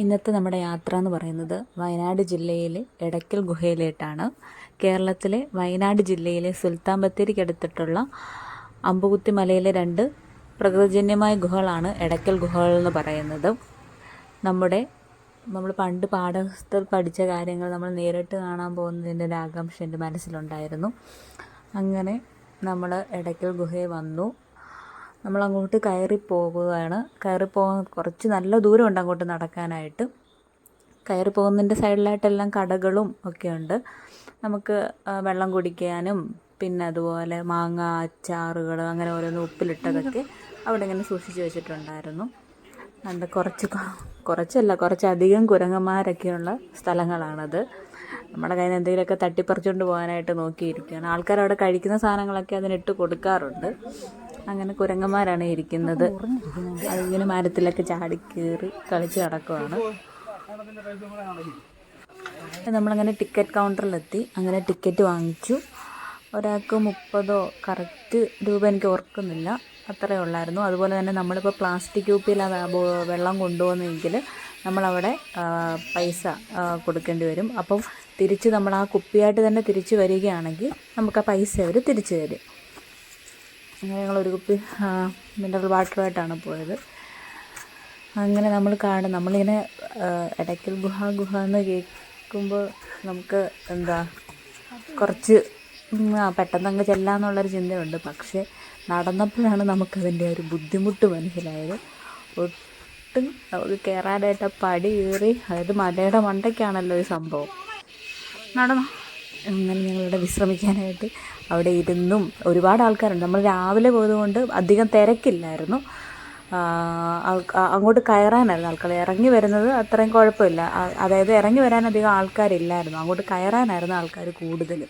ഇന്നത്തെ നമ്മുടെ യാത്ര എന്ന് പറയുന്നത് വയനാട് ജില്ലയിലെ എടയ്ക്കൽ ഗുഹയിലേട്ടാണ്. കേരളത്തിലെ വയനാട് ജില്ലയിലെ സുൽത്താൻ ബത്തേരിക്കടുത്തിട്ടുള്ള അമ്പുകുത്തി മലയിലെ രണ്ട് പ്രകൃതിജന്യമായ ഗുഹകളാണ് എടയ്ക്കൽ ഗുഹകൾ എന്ന് പറയുന്നത്. നമ്മുടെ നമ്മൾ പണ്ട് പാഠപുസ്തകത്തിൽ പഠിച്ച കാര്യങ്ങൾ നമ്മൾ നേരിട്ട് കാണാൻ പോകുന്നതിന്റെ ഒരു ആകാംക്ഷ എന്റെ മനസ്സിലുണ്ടായിരുന്നു. അങ്ങനെ നമ്മൾ എടയ്ക്കൽ ഗുഹയിൽ വന്നു. നമ്മൾ അങ്ങോട്ട് കയറി പോവുകയാണ്. കയറി പോകാൻ കുറച്ച് നല്ല ദൂരമുണ്ട് അങ്ങോട്ട് നടക്കാനായിട്ട്. കയറി പോകുന്നതിന്റെ സൈഡിലായിട്ടെല്ലാം കടകളും ഒക്കെ ഉണ്ട്. നമുക്ക് വെള്ളം കുടിക്കാനും പിന്നെ അതുപോലെ മാങ്ങ അച്ചാറുകൾ അങ്ങനെ ഓരോന്ന് ഉപ്പിലിട്ടതൊക്കെ അവിടെ ഇങ്ങനെ സൂക്ഷിച്ച് വെച്ചിട്ടുണ്ടായിരുന്നു. അത് കുറച്ച് കുറച്ചല്ല കുറച്ചധികം കുരങ്ങന്മാരൊക്കെയുള്ള സ്ഥലങ്ങളാണത്. നമ്മുടെ കയ്യിൽ നിന്ന് എന്തെങ്കിലുമൊക്കെ തട്ടിപ്പറിച്ചുകൊണ്ട് പോകാനായിട്ട് നോക്കിയിരിക്കുകയാണ്. ആൾക്കാർ അവിടെ കഴിക്കുന്ന സാധനങ്ങളൊക്കെ അതിനിട്ട് കൊടുക്കാറുണ്ട്. അങ്ങനെ കുരങ്ങന്മാരാണ് ഇരിക്കുന്നത്. അതിങ്ങനെ മരത്തിലൊക്കെ ചാടി കയറി കളിച്ച് നടക്കുവാണ്. നമ്മളങ്ങനെ ടിക്കറ്റ് കൗണ്ടറിലെത്തി. അങ്ങനെ ടിക്കറ്റ് വാങ്ങിച്ചു. ഒരാൾക്ക് മുപ്പതോ കറക്റ്റ് രൂപ എനിക്ക് ഓർക്കുന്നില്ല. അത്രയേ ഉള്ളായിരുന്നു. അതുപോലെ തന്നെ നമ്മളിപ്പോൾ പ്ലാസ്റ്റിക് കുപ്പിയിലാണ് ആ വെള്ളം കൊണ്ടുപോകുന്നെങ്കിൽ നമ്മളവിടെ പൈസ കൊടുക്കേണ്ടി വരും. അപ്പം തിരിച്ച് നമ്മൾ ആ കുപ്പിയായിട്ട് തന്നെ തിരിച്ച് വരികയാണെങ്കിൽ നമുക്ക് ആ പൈസ അവർ തിരിച്ചു തരും. അങ്ങനെ ഒരു കുപ്പി മിനറൽ വാട്ടറുമായിട്ടാണ് പോയത്. അങ്ങനെ നമ്മൾ കാണും. നമ്മളിങ്ങനെ ഇടയ്ക്കൽ ഗുഹ ഗുഹ എന്ന് കേൾക്കുമ്പോൾ നമുക്ക് എന്താ കുറച്ച് പെട്ടെന്ന് അങ്ങ് ചെല്ലാന്നുള്ളൊരു ചിന്തയുണ്ട്. പക്ഷേ നടന്നപ്പോഴാണ് നമുക്കതിന്റെ ഒരു ബുദ്ധിമുട്ട് മനസ്സിലായത്. ഒട്ടും നമുക്ക് കയറാനായിട്ട് പടി കയറി അതായത് മലയുടെ മണ്ടയ്ക്കാണല്ലോ ഈ സംഭവം. നടന്നു? അങ്ങനെ ഞങ്ങളിവിടെ വിശ്രമിക്കാനായിട്ട് അവിടെ ഇരുന്നും ഒരുപാട് ആൾക്കാരുണ്ട്. നമ്മൾ രാവിലെ പോയതുകൊണ്ട് അധികം തിരക്കില്ലായിരുന്നു. അങ്ങോട്ട് കയറാനായിരുന്നു ആൾക്കാർ. ഇറങ്ങി വരുന്നത് അത്രയും കുഴപ്പമില്ല. അതായത് ഇറങ്ങി വരാൻ അധികം ആൾക്കാരില്ലായിരുന്നു. അങ്ങോട്ട് കയറാനായിരുന്നു ആൾക്കാർ കൂടുതൽ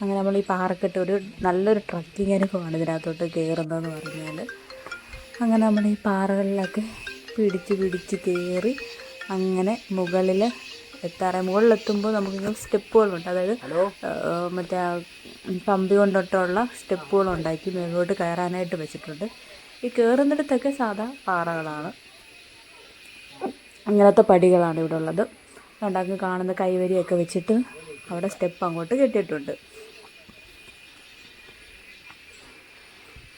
അങ്ങനെ നമ്മൾ ഈ പാറക്കെട്ട് ഒരു നല്ലൊരു ട്രക്കിംഗ് അനുഭവമാണ് ഇതിനകത്തോട്ട് കയറുന്നതെന്ന് പറഞ്ഞാൽ അങ്ങനെ നമ്മൾ ഈ പാറകളിലൊക്കെ പിടിച്ച് പിടിച്ച് കയറി അങ്ങനെ മുകളിൽ എത്താറെ മുകളിലെത്തുമ്പോൾ നമുക്ക് സ്റ്റെപ്പുകളുണ്ട്. അതായത് മറ്റേ പമ്പി കൊണ്ടിട്ടുള്ള സ്റ്റെപ്പുകൾ ഉണ്ടാക്കി മുകളിലോട്ട് കയറാനായിട്ട് വെച്ചിട്ടുണ്ട്. ഈ കയറുന്നിടത്തൊക്കെ സാധാ പാറകളാണ്. അങ്ങനത്തെ പടികളാണ് ഇവിടെ ഉള്ളത്. ഉണ്ടാക്കി കാണുന്ന കൈവരിയൊക്കെ വെച്ചിട്ട് അവിടെ സ്റ്റെപ്പ് അങ്ങോട്ട് കെട്ടിയിട്ടുണ്ട്.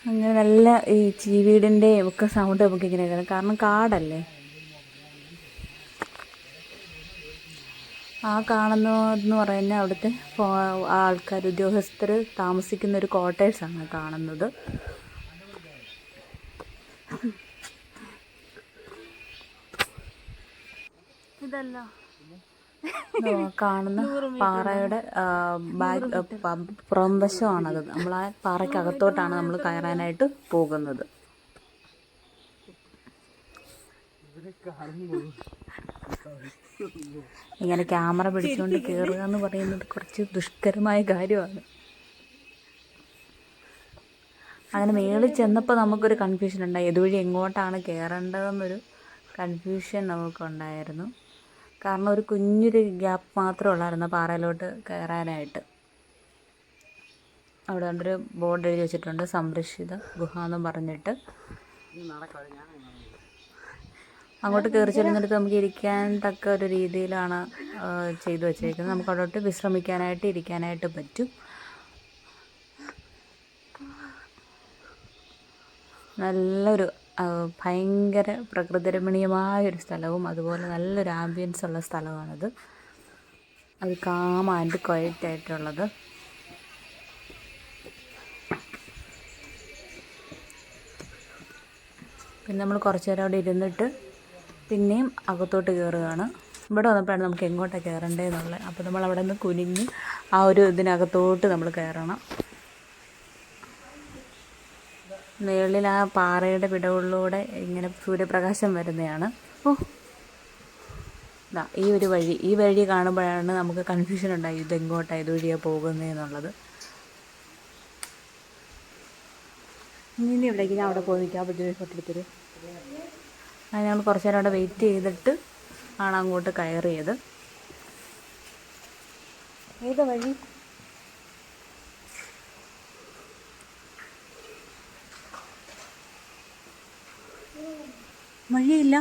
അങ്ങനെ നല്ല ഈ ചീവീടിന്റെ ഒക്കെ സൗണ്ട് നമുക്ക് ഇങ്ങനെ കാരണം കാടല്ലേ? ആ കാണുന്നതെന്ന് പറയുന്നത് അവിടുത്തെ ആൾക്കാർ ഉദ്യോഗസ്ഥർ താമസിക്കുന്ന ഒരു ക്വാർട്ടേഴ്സാണ് കാണുന്നത്. ഇതല്ലോ. കാണുന്ന പാറയുടെ ബാക്ക് പുറംവശമാണത് നമ്മൾ ആ പാറയ്ക്കകത്തോട്ടാണ് നമ്മൾ കയറാനായിട്ട് പോകുന്നത്. ഇങ്ങനെ ക്യാമറ പിടിച്ചുകൊണ്ട് കയറുക എന്ന് പറയുന്നത് കുറച്ച് ദുഷ്കരമായ കാര്യമാണ്. അങ്ങനെ മേളിൽ ചെന്നപ്പോൾ നമുക്കൊരു കൺഫ്യൂഷൻ ഉണ്ടായി. ഇതുവഴി എങ്ങോട്ടാണ് കയറേണ്ടതെന്നൊരു കൺഫ്യൂഷൻ നമുക്കുണ്ടായിരുന്നു. കാരണം ഒരു കുഞ്ഞൊരു ഗ്യാപ്പ് മാത്രമേ ഉള്ളായിരുന്നു പാറയിലോട്ട് കയറാനായിട്ട് അവിടെ കൊണ്ടൊരു ബോർഡ് എഴുതി വെച്ചിട്ടുണ്ട്. സംരക്ഷിത ഗുഹ എന്ന് പറഞ്ഞിട്ട്. അങ്ങോട്ട് കയറി ചെല്ലുന്നിടത്ത് നമുക്ക് ഇരിക്കാൻ തക്ക ഒരു രീതിയിലാണ് ചെയ്തു വച്ചേക്കുന്നത്. നമുക്ക് അവിടോട്ട് വിശ്രമിക്കാനായിട്ട് ഇരിക്കാനായിട്ട് പറ്റും. നല്ലൊരു ഭയങ്കര പ്രകൃതിരമണീയമായൊരു സ്ഥലവും അതുപോലെ നല്ലൊരു ആംബിയൻസ് ഉള്ള സ്ഥലമാണത്. അത് കാം ആൻഡ് ക്വയറ്റ് ആയിട്ടുള്ളത്. പിന്നെ നമ്മൾ കുറച്ചു നേരം അവിടെ ഇരുന്നിട്ട് പിന്നെയും അകത്തോട്ട് കയറുകയാണ് ഇവിടെ വന്നപ്പോഴാണ് നമുക്ക് എങ്ങോട്ടാണ് കയറേണ്ടതെന്നുള്ളത് അപ്പോൾ നമ്മൾ അവിടെ നിന്ന് കുനിഞ്ഞ് ആ ഒരു ഇതിനകത്തോട്ട് നമ്മൾ കയറണം മേളിൽ ആ പാറയുടെ പിടവുകളിലൂടെ ഇങ്ങനെ സൂര്യപ്രകാശം വരുന്നതാണ്. ഓ ഇതാ ഈ ഒരു വഴി. ഈ വഴി കാണുമ്പോഴാണ് നമുക്ക് കൺഫ്യൂഷൻ ഉണ്ടായി ഇതെങ്ങോട്ടാണ് ഇതുവഴിയാണ് പോകുന്നതെന്നുള്ളത് ഇനി എവിടേക്ക് ഞാൻ അവിടെ പോയി നിൽക്കാം അപ്പോൾ ഫോട്ടോ എടുത്തരും അങ്ങനെ ഞങ്ങൾ കുറച്ച് നേരം അവിടെ വെയിറ്റ് ചെയ്തിട്ട് ആണ് അങ്ങോട്ട് കയറിയത്. ഏത് വഴി? വഴിയില്ല.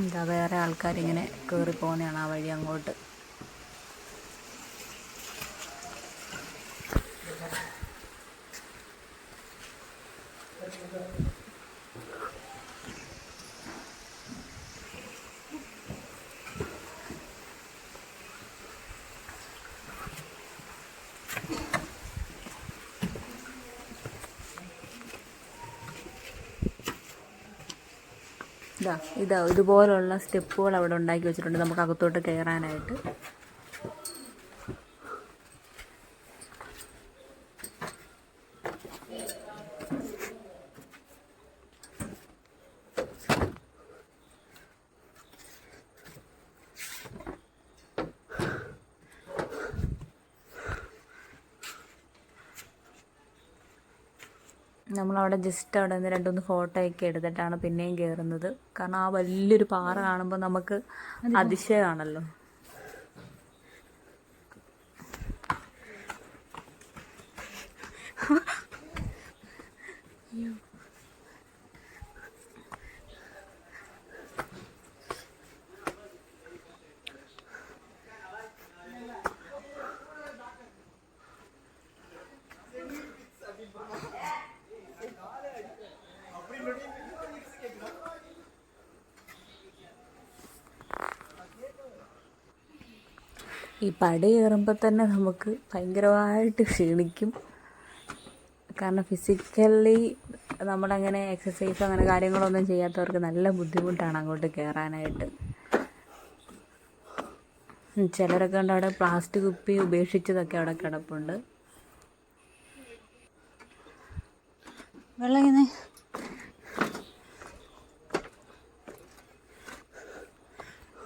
എന്താ വേറെ ആൾക്കാരിങ്ങനെ കയറി പോകുന്നതാണ് ആ വഴി അങ്ങോട്ട്. ഇതാ ഇതാ ഇതുപോലുള്ള സ്റ്റെപ്പുകൾ അവിടെ ഉണ്ടാക്കി വെച്ചിട്ടുണ്ട്. നമുക്ക് അകത്തോട്ട് കയറാനായിട്ട്. നമ്മളവിടെ ജസ്റ്റ് അവിടെ നിന്ന് രണ്ടുമൂന്ന് ഫോട്ടോ ഒക്കെ എടുത്തിട്ടാണ് പിന്നെയും കയറുന്നത് കാരണം ആ വലിയൊരു പാറ കാണുമ്പോൾ നമുക്ക് അതിശയമാണല്ലോ. ഈ പടി കയറുമ്പോൾ തന്നെ നമുക്ക് ഭയങ്കരമായിട്ട് ക്ഷീണിക്കും. കാരണം ഫിസിക്കലി നമ്മളങ്ങനെ എക്സസൈസ് അങ്ങനെ കാര്യങ്ങളൊന്നും ചെയ്യാത്തവർക്ക് നല്ല ബുദ്ധിമുട്ടാണ് അങ്ങോട്ട് കയറാനായിട്ട് ചിലരൊക്കെ ഉണ്ട് അവിടെ പ്ലാസ്റ്റിക് കുപ്പി ഉപേക്ഷിച്ചതൊക്കെ അവിടെ കിടപ്പുണ്ട്. വെള്ളം ഇങ്ങനെ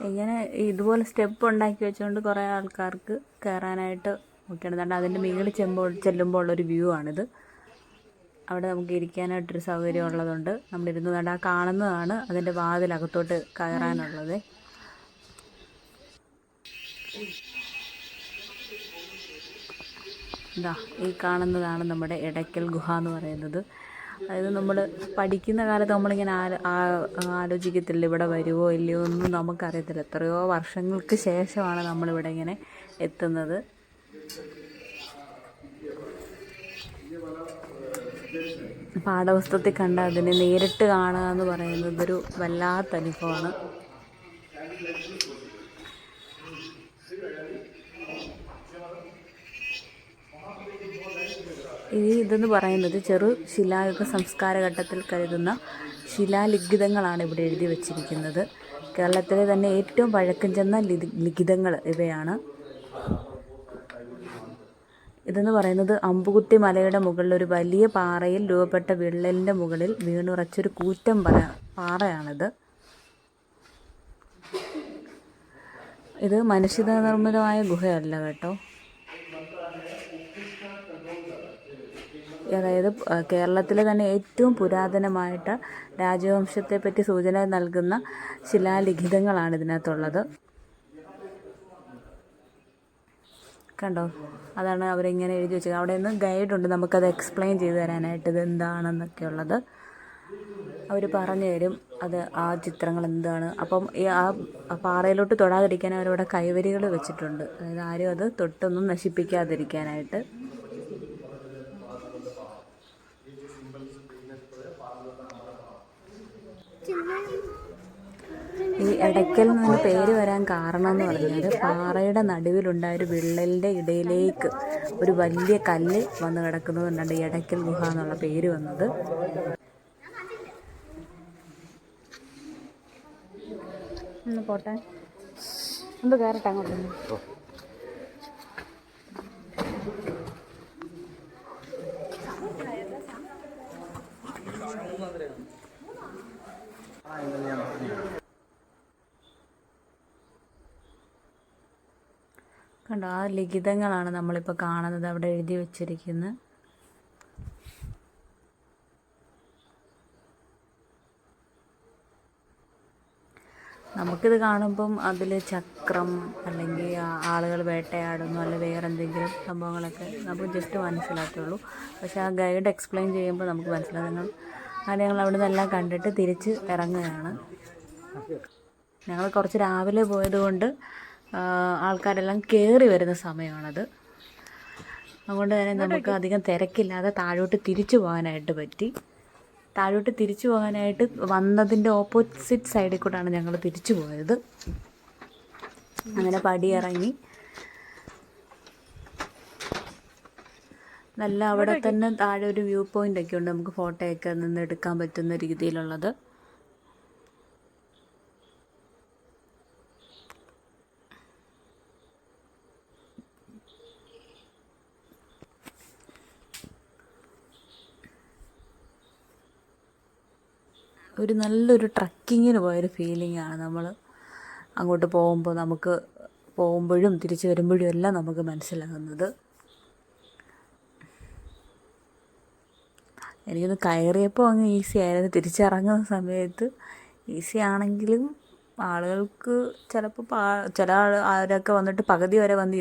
ഇങ്ങനെ ഇതുപോലെ സ്റ്റെപ്പ് ഉണ്ടാക്കി വെച്ചുകൊണ്ട് കുറേ ആൾക്കാർക്ക് കയറാനായിട്ട് നോക്കിയാണ് അതിന്റെ മുകളിൽ ചെമ്പോൾ ചെല്ലുമ്പോൾ ഉള്ളൊരു വ്യൂ ആണിത്. അവിടെ നമുക്ക് ഇരിക്കാനായിട്ടൊരു സൗകര്യം ഉള്ളതുകൊണ്ട് നമ്മളിരുന്ന് കണ്ട ആ കാണുന്നതാണ് അതിന്റെ വാതിലകത്തോട്ട് കയറാനുള്ളത്. ഈ കാണുന്നതാണ് നമ്മുടെ ഇടയ്ക്കൽ ഗുഹ എന്ന് പറയുന്നത്. അതായത് നമ്മൾ പഠിക്കുന്ന കാലത്ത് നമ്മളിങ്ങനെ ആലോചിക്കത്തില്ല ഇവിടെ വരുമോ ഇല്ലയോ ഒന്നും നമുക്കറിയത്തില്ല. എത്രയോ വർഷങ്ങൾക്ക് ശേഷമാണ് നമ്മളിവിടെ ഇങ്ങനെ എത്തുന്നത്. പാഠപുസ്തകത്തിൽ കണ്ട അതിനെ നേരിട്ട് കാണുക എന്ന് പറയുന്നത് ഒരു വല്ലാത്ത അനുഭവമാണ്. ഈ ഇതെന്ന് പറയുന്നത് ചെറു ശിലായുഗ സംസ്കാര ഘട്ടത്തിൽ കരുതുന്ന ശിലാലിഖിതങ്ങളാണ് ഇവിടെ എഴുതി വച്ചിരിക്കുന്നത്. കേരളത്തിലെ തന്നെ ഏറ്റവും പഴക്കം ചെന്ന ലിഖിതങ്ങൾ ഇവയാണ്. ഇതെന്ന് പറയുന്നത് അമ്പുകുത്തി മലയുടെ മുകളിൽ ഒരു വലിയ പാറയിൽ രൂപപ്പെട്ട വിള്ളലിന്റെ മുകളിൽ വീണുറച്ചൊരു കൂറ്റൻ പറ പാറയാണിത്. ഇത് മനുഷ്യനിർമ്മിതമായ ഗുഹയല്ല കേട്ടോ. അതായത് കേരളത്തിലെ തന്നെ ഏറ്റവും പുരാതനമായിട്ട് രാജവംശത്തെപ്പറ്റി സൂചന നൽകുന്ന ശിലാലിഖിതങ്ങളാണ് ഇതിനകത്തുള്ളത്. കണ്ടോ? അതാണ് അവരിങ്ങനെ എഴുതി വെച്ചത്. അവിടെ നിന്ന് ഗൈഡുണ്ട് നമുക്കത് എക്സ്പ്ലെയിൻ ചെയ്തു തരാനായിട്ട് ഇത് എന്താണെന്നൊക്കെ ഉള്ളത് അവർ പറഞ്ഞു തരും അത് ആ ചിത്രങ്ങൾ എന്താണ്. അപ്പം ഈ ആ പാറയിലോട്ട് തൊടാതിരിക്കാൻ അവരവിടെ കൈവരികൾ വെച്ചിട്ടുണ്ട്. അതായത് ആരും അത് തൊട്ടൊന്നും നശിപ്പിക്കാതിരിക്കാനായിട്ട്. ഈ എടയ്ക്കൽ നിന്ന് പേര് വരാൻ കാരണം എന്ന് പറഞ്ഞാൽ പാറയുടെ നടുവിലുണ്ടായ ഒരു വിള്ളലിന്റെ ഇടയിലേക്ക് ഒരു വലിയ കല്ല് വന്ന് കിടക്കുന്നത് കൊണ്ടാണ് ഈ എടയ്ക്കൽ ഗുഹ എന്നുള്ള പേര് വന്നത്. ഒന്ന് പോട്ടെ. ഒന്ന് കയറട്ടെ അങ്ങോട്ട് കണ്ടോ ആ ലിഖിതങ്ങളാണ് നമ്മളിപ്പോൾ കാണുന്നത് അവിടെ എഴുതി വച്ചിരിക്കുന്നത്. നമുക്കിത് കാണുമ്പം അതിൽ ചക്രം അല്ലെങ്കിൽ ആളുകൾ വേട്ടയാടുന്നു അല്ലെങ്കിൽ വേറെ എന്തെങ്കിലും സംഭവങ്ങളൊക്കെ നമുക്ക് ജസ്റ്റ് മനസ്സിലാക്കുള്ളൂ പക്ഷേ ആ ഗൈഡ് എക്സ്പ്ലെയിൻ ചെയ്യുമ്പോൾ നമുക്ക് മനസ്സിലാകും. ഞങ്ങൾ ഞങ്ങൾ അവിടെ നിന്നെല്ലാം കണ്ടിട്ട് തിരിച്ച് ഇറങ്ങുകയാണ്. ഞങ്ങൾ കുറച്ച് രാവിലെ പോയതുകൊണ്ട് ആൾക്കാരെല്ലാം കയറി വരുന്ന സമയമാണത്. അതുകൊണ്ട് തന്നെ നമുക്ക് അധികം തിരക്കില്ലാതെ താഴോട്ട് തിരിച്ചു പോകാനായിട്ട് പറ്റി. താഴോട്ട് തിരിച്ചു പോകാനായിട്ട് വന്നതിന്റെ ഓപ്പോസിറ്റ് സൈഡിൽ കൂടെയാണ് ഞങ്ങൾ തിരിച്ചു പോയത്. അങ്ങനെ പടി ഇറങ്ങി നല്ല അവിടെ തന്നെ താഴെ ഒരു വ്യൂ പോയിന്റ് ഒക്കെ ഉണ്ട്. നമുക്ക് ഫോട്ടോയൊക്കെ നിന്ന് എടുക്കാൻ പറ്റുന്ന രീതിയിലുള്ളത്. ഒരു നല്ലൊരു ട്രക്കിങ്ങിന് പോയൊരു ഫീലിംഗ് ആണ് നമ്മൾ അങ്ങോട്ട് പോകുമ്പോൾ നമുക്ക് പോകുമ്പോഴും തിരിച്ചു വരുമ്പോഴും എല്ലാം നമുക്ക് മനസ്സിലാകുന്നത്. എനിക്കൊന്ന് കയറിയപ്പോൾ അങ്ങ് ഈസി ആയിരുന്നു. തിരിച്ചിറങ്ങുന്ന സമയത്ത് ഈസി ആണെങ്കിലും ആളുകൾക്ക് ചിലപ്പോൾ പാ ചില ആൾ ആരൊക്കെ വന്നിട്ട് പകുതി വരെ വന്ന്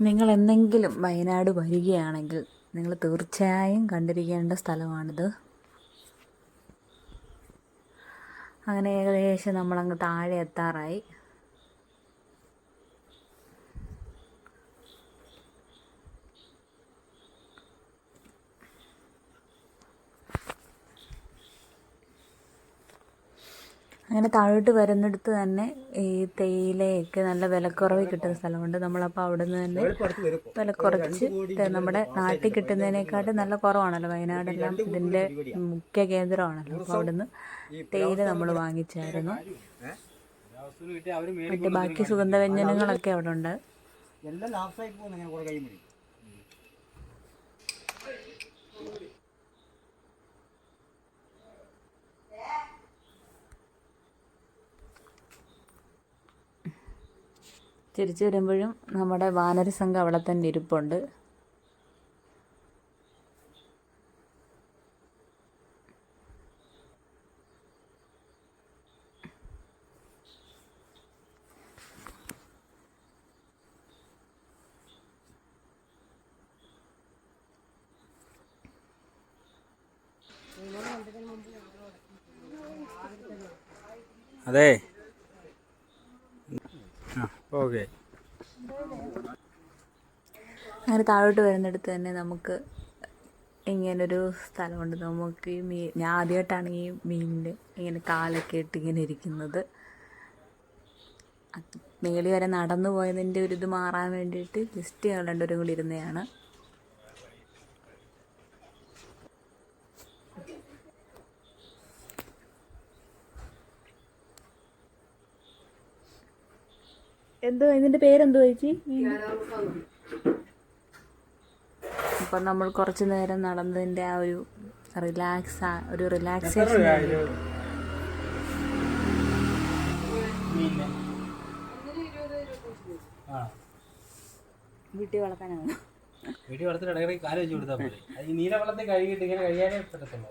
നിങ്ങൾ എന്തെങ്കിലും വയനാട് വരികയാണെങ്കിൽ നിങ്ങൾ തീർച്ചയായും കണ്ടിരിക്കേണ്ട സ്ഥലമാണിത്. അങ്ങനെ ഏകദേശം നമ്മളങ്ങ് താഴെ എത്താറായി. അങ്ങനെ താഴോട്ട് വരുന്നിടത്ത് തന്നെ ഈ തേയിലയൊക്കെ നല്ല വിലക്കുറവ് കിട്ടുന്ന സ്ഥലമുണ്ട്. നമ്മളപ്പോൾ അവിടെ നിന്ന് തന്നെ വില കുറച്ച് നമ്മുടെ നാട്ടിൽ കിട്ടുന്നതിനേക്കാട്ടും നല്ല കുറവാണല്ലോ വയനാടെല്ലാം. ഇതിന്റെ മുഖ്യ കേന്ദ്രമാണല്ലോ. അപ്പോൾ അവിടുന്ന് തേയില നമ്മൾ വാങ്ങിച്ചായിരുന്നു. മറ്റേ ബാക്കി സുഗന്ധവ്യഞ്ജനങ്ങളൊക്കെ അവിടെ ഉണ്ട് എല്ലാം ലാപ്സായി പോകുന്ന ഞാൻ കുറെ കൈ മുടി തിരിച്ചു വരുമ്പോഴും നമ്മുടെ വാനര സംഘം അവിടെ തന്നെ ഇരിപ്പുണ്ട്. അതെ. ഓക്കെ. അങ്ങനെ താഴോട്ട് വരുന്നിടത്ത് തന്നെ നമുക്ക് ഇങ്ങനൊരു സ്ഥലമുണ്ട്. നമുക്ക് ഈ മീൻ ഞാൻ ആദ്യമായിട്ടാണ് ഈ മീനിന്റെ ഇങ്ങനെ കാലൊക്കെ ഇട്ട് ഇങ്ങനെ ഇരിക്കുന്നത്. മേളി വരെ നടന്നു പോയതിന്റെ ഒരു ഇത് മാറാൻ വേണ്ടിയിട്ട് ജസ്റ്റ് ഞങ്ങൾ രണ്ടുപേരും കൂടി ഇരുന്നതാണ്. എന്തോ ഇതിന്റെ പേരെന്തോ ചേച്ചി? അപ്പം നമ്മൾ കുറച്ച് നേരം നടന്നതിന്റെ ആ ഒരു റിലാക്സ് ഒരു റിലാക്സേഷൻ ആ. വീട്ടിൽ വളർത്താനാണ്. വീട്ടിൽ വളർത്തിട്ട് ഇടയ്ക്കിടയ്ക്ക് കാൽ വെച്ച് കൊടുത്താൽ മതി. അത് ഈ നീല വെള്ളത്തിൽ കഴുകിയിട്ട് ഇങ്ങനെ കഴിയാനേ പറ്റത്തുള്ളൂ.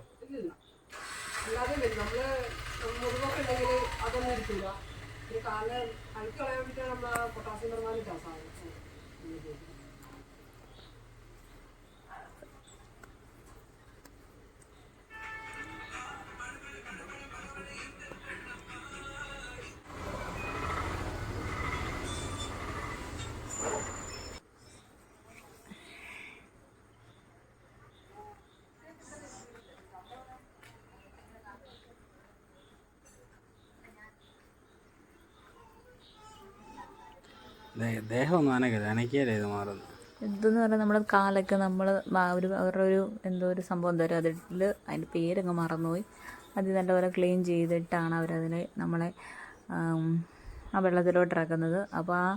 ഈ കാലിനെ അഴുക്കളയാൻ വേണ്ടിയിട്ടാണ് നമ്മൾ പൊട്ടാസ്യം പെർമാനേറ്റ് ആ സാധനം ദേഹം ഇതെന്ന് പറഞ്ഞാൽ നമ്മുടെ കാലൊക്കെ നമ്മൾ ഒരു അവരുടെ ഒരു എന്തോ ഒരു സംഭവം തരും അതിൽ അതിന്റെ പേരങ്ങ് മറന്നുപോയി. അത് നല്ലപോലെ ക്ലീൻ ചെയ്തിട്ടാണ് അവരതിനെ നമ്മളെ ആ വെള്ളത്തിലോട്ട് ഇറക്കുന്നത്. അപ്പോൾ ആ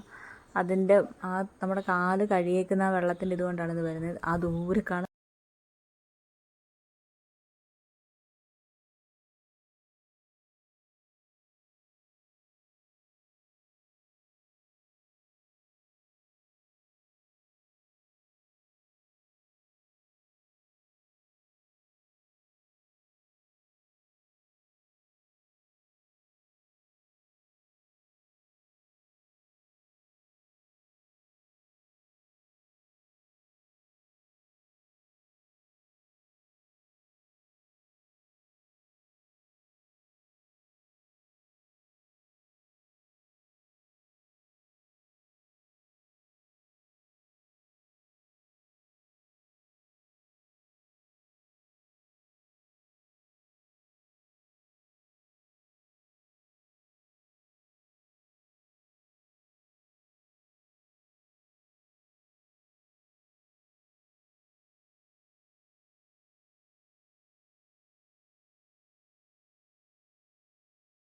അതിന്റെ ആ നമ്മുടെ കാൽ കഴിയേക്കുന്ന ആ വെള്ളത്തിന്റെ ഇതുകൊണ്ടാണ് ഇത് വരുന്നത്. ആ ദൂരെ കാണുന്ന